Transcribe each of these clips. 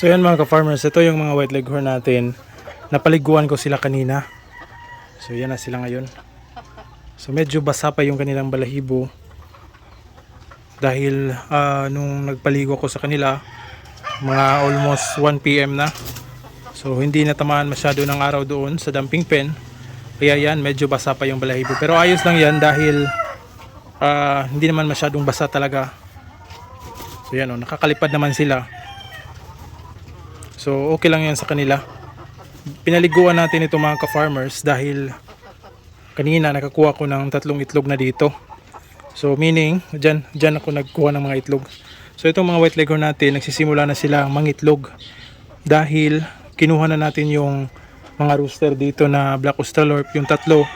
So yan mga ka-farmers, ito yung mga white leghorn natin. Napaliguan ko sila kanina. So yan na sila ngayon. So medyo basa pa yung kanilang balahibo. Dahil ah, nung nagpaligo ko sa kanila, mga almost 1 p.m. na. So hindi natamaan masyado ng araw doon sa dumping pen. Kaya yan, medyo basa pa yung balahibo. Pero ayos lang yan dahil ah, hindi naman masyadong basa talaga. So yan o, nakakalipad naman sila. So okay lang yan sa kanila. Pinaliguan natin ito mga ka-farmers dahil kanina nakakuha ko ng tatlong itlog na dito. So meaning, dyan, dyan ako nagkuha ng mga itlog. So itong mga white leghorn natin, nagsisimula na sila mangitlog. Dahil kinuha na natin yung mga rooster dito na black australorp, yung tatlo.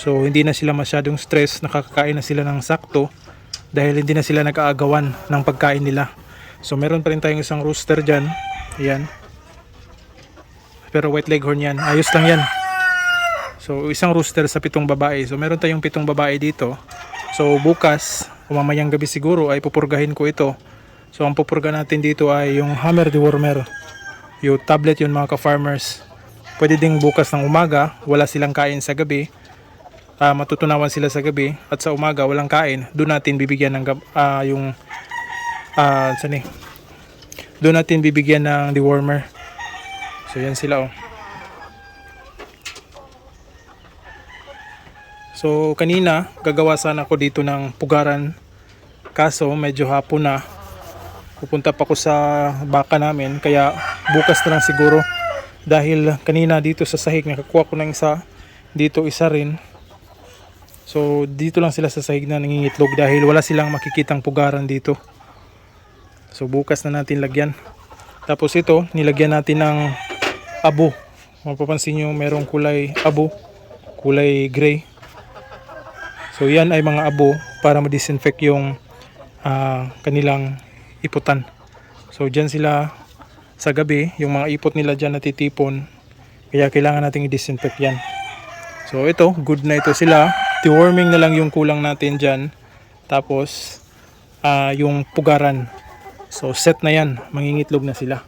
So hindi na sila masyadong stress, nakakakain na sila ng sakto. Dahil hindi na sila nag-aagawan ng pagkain nila. So meron pa rin tayong isang rooster dyan. Ayan. Pero white leghorn yan. Ayos lang yan. So isang rooster sa pitong babae. So meron tayong pitong babae dito. So bukas, o mamayang gabi siguro ay pupurgahin ko ito. So ang pupurga natin dito ay yung hammer dewormer. Yung tablet yun mga ka-farmers. Pwede ding bukas ng umaga, wala silang kain sa gabi. Ah, matutunawan sila sa gabi at sa umaga walang kain. Doon natin bibigyan ng ah, yung ah, saan eh? Doon natin bibigyan ng dewormer. So yan sila oh. So kanina gagawa sana ako dito ng pugaran. Kaso medyo hapon na. Pupunta pa ako sa baka namin kaya bukas na lang siguro. Dahil kanina dito sa sahig nakakuha ko ng isa. Dito isa rin. So dito lang sila sa sahig na nangingitlog dahil wala silang makikitang pugaran dito so bukas na natin lagyan tapos ito nilagyan natin ng abo mapapansin nyo merong kulay abo kulay gray So yan ay mga abo para ma-disinfect yung ah, kanilang iputan. So dyan sila sa gabi, yung mga ipot nila dyan natitipon. Kaya kailangan nating i-disinfect yan. So ito, good na ito sila. Deworming na lang yung kulang natin dyan. Tapos ah, yung pugaran. So set na yan, mangingitlog na sila.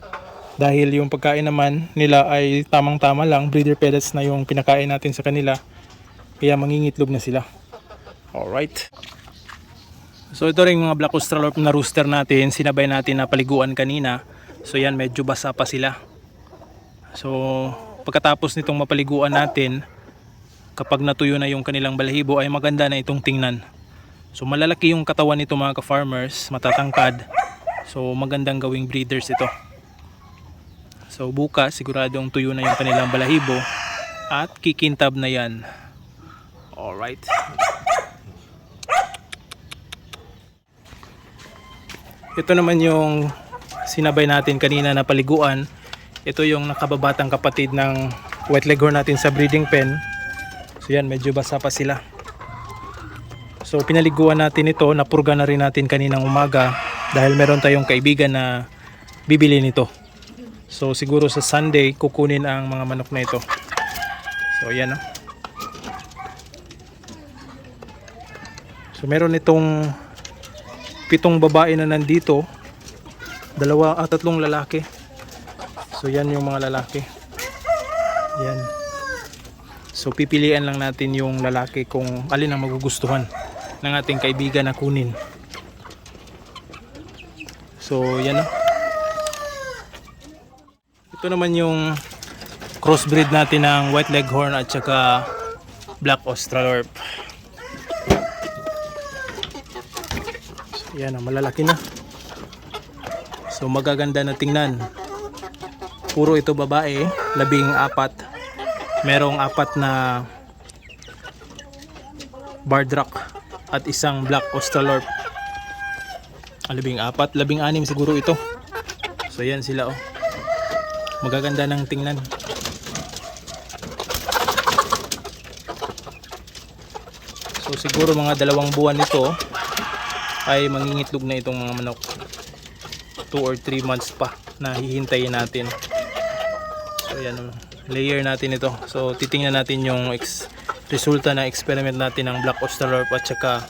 Dahil yung pagkain naman nila ay tamang-tama lang, breeder pellets na yung pinakain natin sa kanila. Kaya mangingitlog na sila. Alright. So ito rin mga black australorp na rooster natin, sinabay natin na paliguan kanina. So yan, medyo basa pa sila. So pagkatapos nitong mapaliguan natin, kapag natuyo na yung kanilang balahibo ay maganda na itong tingnan. So malalaki yung katawan nito mga ka-farmers, matatangkad. So magandang gawing breeders ito. So bukas siguradong tuyo na yung kanilang balahibo at kikintab na yan. Alright. Ito naman yung sinabay natin kanina na paliguan. Ito yung nakababatang kapatid ng white leghorn natin sa breeding pen. So yan, medyo basa pa sila. So pinaliguan natin ito, napurga na rin natin kaninang umaga dahil meron tayong kaibigan na bibili nito. So siguro sa Sunday kukunin ang mga manok na ito. So yan. oh. So meron itong pitong babae na nandito. Dalawa at tatlong lalaki. So yan yung mga lalaki. Yan. So pipilian lang natin yung lalaki kung alin ang magugustuhan ng ating kaibigan na kunin. So yan o. Ito naman yung crossbreed natin ng white leghorn at saka black australorp. Yan, oh, malalaki na. So magaganda na tingnan. Puro ito babae, labing apat. Merong apat na bardrock at isang black australorp. Labing apat, labing anim siguro ito. So yan sila oh. Magaganda ng tingnan. So siguro mga dalawang buwan nito ay mangingitlog na itong mga manok 2 or 3 months pa na hihintayin natin so yan oh. layer natin ito so titingnan natin yung resulta na experiment natin ng black australorp at saka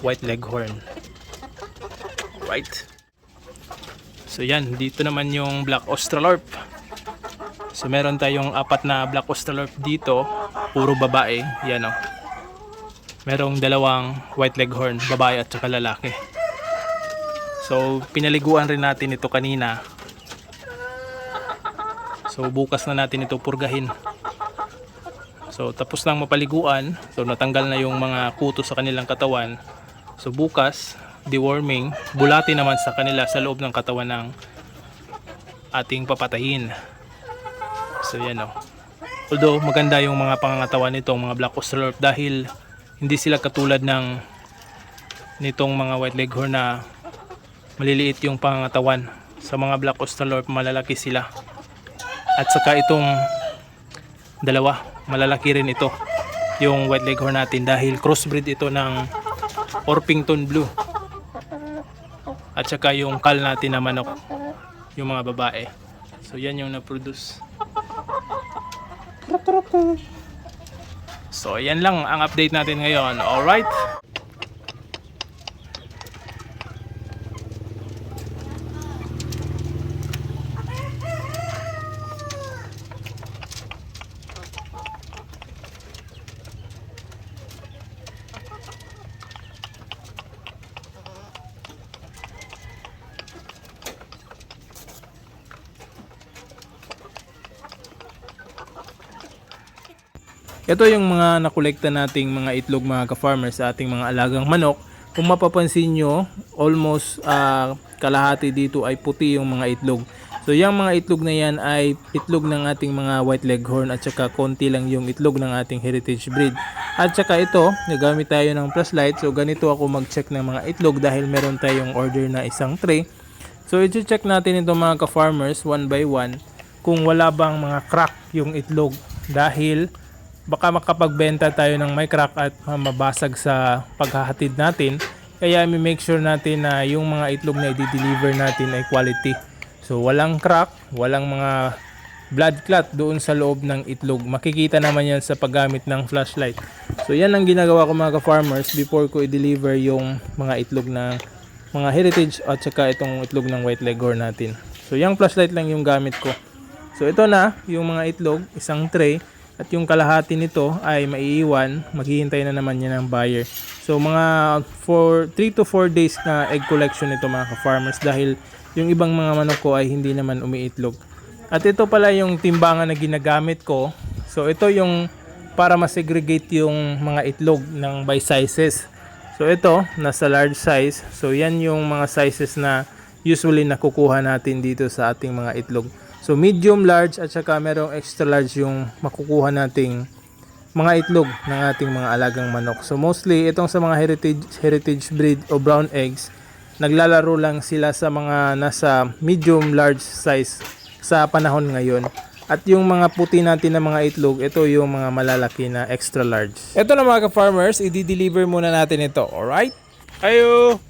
white leghorn right So yan, dito naman yung Black Australorp. So meron tayong apat na Black Australorp dito, puro babae, yan o. Merong dalawang White Leghorn, babae at saka lalaki. So pinaliguan rin natin ito kanina. So bukas na natin ito purgahin. So tapos lang mapaliguan, so natanggal na yung mga kuto sa kanilang katawan. So bukas, deworming, bulati naman sa kanila sa loob ng katawan ng ating papatayin. So yan o. Although maganda yung mga pangangatawan nitong mga Black Australorp dahil hindi sila katulad ng nitong mga White Leghorn na maliliit yung pangangatawan. Sa mga Black Australorp malalaki sila. At saka itong dalawa, malalaki rin ito. Yung White Leghorn natin dahil crossbreed ito ng Orpington Blue. At saka yung kal natin na manok, yung mga babae. So yan yung na-produce. So yan lang ang update natin ngayon. Alright? Ito yung mga nakolekta nating mga itlog mga ka-farmers sa ating mga alagang manok. Kung mapapansin nyo, almost ah, kalahati dito ay puti yung mga itlog. So yung mga itlog na yan ay itlog ng ating mga white leghorn at saka konti lang yung itlog ng ating heritage breed. At saka ito, nagamit tayo ng flashlight. So ganito ako mag-check ng mga itlog dahil meron tayong order na isang tray. So i-check natin ito mga ka-farmers one by one kung wala bang mga crack yung itlog dahil baka makapagbenta tayo ng may crack at mabasag sa paghahatid natin. Kaya i-make sure natin na yung mga itlog na i-deliver natin ay quality. So walang crack, walang mga blood clot doon sa loob ng itlog. Makikita naman yan sa paggamit ng flashlight. So yan ang ginagawa ko mga ka-farmers before ko i-deliver yung mga itlog na mga heritage at saka itong itlog ng white leghorn natin. So yung flashlight lang yung gamit ko. So ito na yung mga itlog, isang tray at yung kalahati nito ay maiiwan, maghihintay na naman yan ng buyer. So mga for 3 to 4 days na egg collection ito mga ka-farmers dahil yung ibang mga manok ko ay hindi naman umiitlog. At ito pala yung timbangan na ginagamit ko. So ito yung para ma-segregate yung mga itlog ng by sizes. So ito, nasa large size. So yan yung mga sizes na usually nakukuha natin dito sa ating mga itlog. So medium, large at saka merong extra large yung makukuha nating mga itlog ng ating mga alagang manok. So mostly itong sa mga heritage heritage breed o brown eggs, naglalaro lang sila sa mga nasa medium large size sa panahon ngayon. At yung mga puti natin na mga itlog, ito yung mga malalaki na extra large. Ito na mga ka-farmers, i-deliver muna natin ito, alright? Ayo!